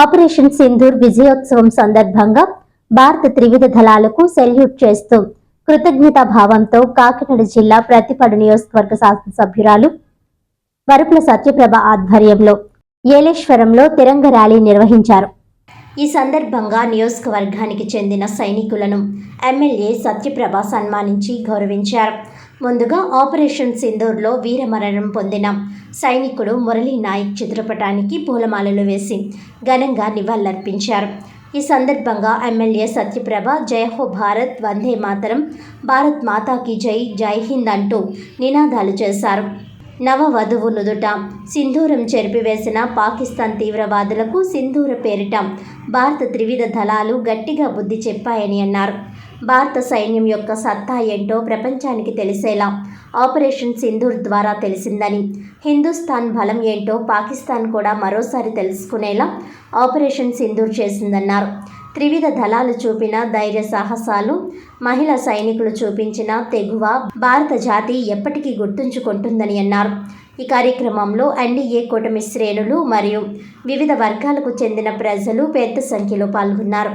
Operation Sindoor విజయోత్సవం సందర్భంగా భారత త్రివిధ దళాలకు సెల్యూట్ చేస్తూ కృతజ్ఞతా భావంతో కాకినాడ జిల్లా ప్రతిపాడు నియోజకవర్గ శాసనసభ్యురాలు వరుపుల సత్యప్రభ ఆధ్వర్యంలో ఏలేశ్వరంలో తిరంగ ర్యాలీ నిర్వహించారు. ఈ సందర్భంగా నియోజకవర్గానికి చెందిన సైనికులను ఎమ్మెల్యే సత్యప్రభ సన్మానించి గౌరవించారు. ముందుగా ఆపరేషన్ సింధూర్లో వీరమరణం పొందిన. సైనికుడు మురళీ నాయక్ చిత్రపటానికి పూలమాలలు వేసి ఘనంగా నివాళులర్పించారు. ఈ సందర్భంగా ఎమ్మెల్యే సత్యప్రభ జై హో భారత్ వందే మాతరం భారత్ మాతాకి జై జై హింద్ అంటూ నినాదాలు చేశారు. నవ వధువు నుదుట సింధూరం చెరిపివేసిన పాకిస్తాన్ తీవ్రవాదులకు సింధూర పేరిట భారత త్రివిధ దళాలు గట్టిగా బుద్ధి చెప్పాయని అన్నారు. భారత సైన్యం యొక్క సత్తా ఏంటో ప్రపంచానికి తెలిసేలా ఆపరేషన్ సింధూర్ ద్వారా తెలిసిందని. హిందుస్థాన్ బలం ఏంటో పాకిస్తాన్ కూడా మరోసారి తెలుసుకునేలా ఆపరేషన్ సింధూర్ చేసిందన్నారు. త్రివిధ దళాలు చూపిన ధైర్య సాహసాలు మహిళా సైనికులు చూపించిన తెగువ భారత జాతి ఎప్పటికీ గుర్తుంచుకుంటుందని అన్నారు. ఈ కార్యక్రమంలో ఎన్డీఏ కూటమి శ్రేణులు మరియు వివిధ వర్గాలకు చెందిన ప్రజలు పెద్ద సంఖ్యలో పాల్గొన్నారు.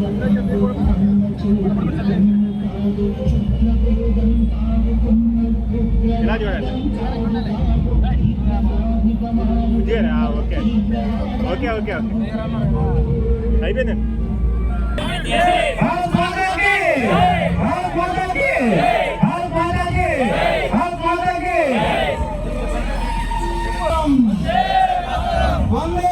చూడండి ఓకే ఓకే ఓకే ఓకే అయిపోయిందండి వందే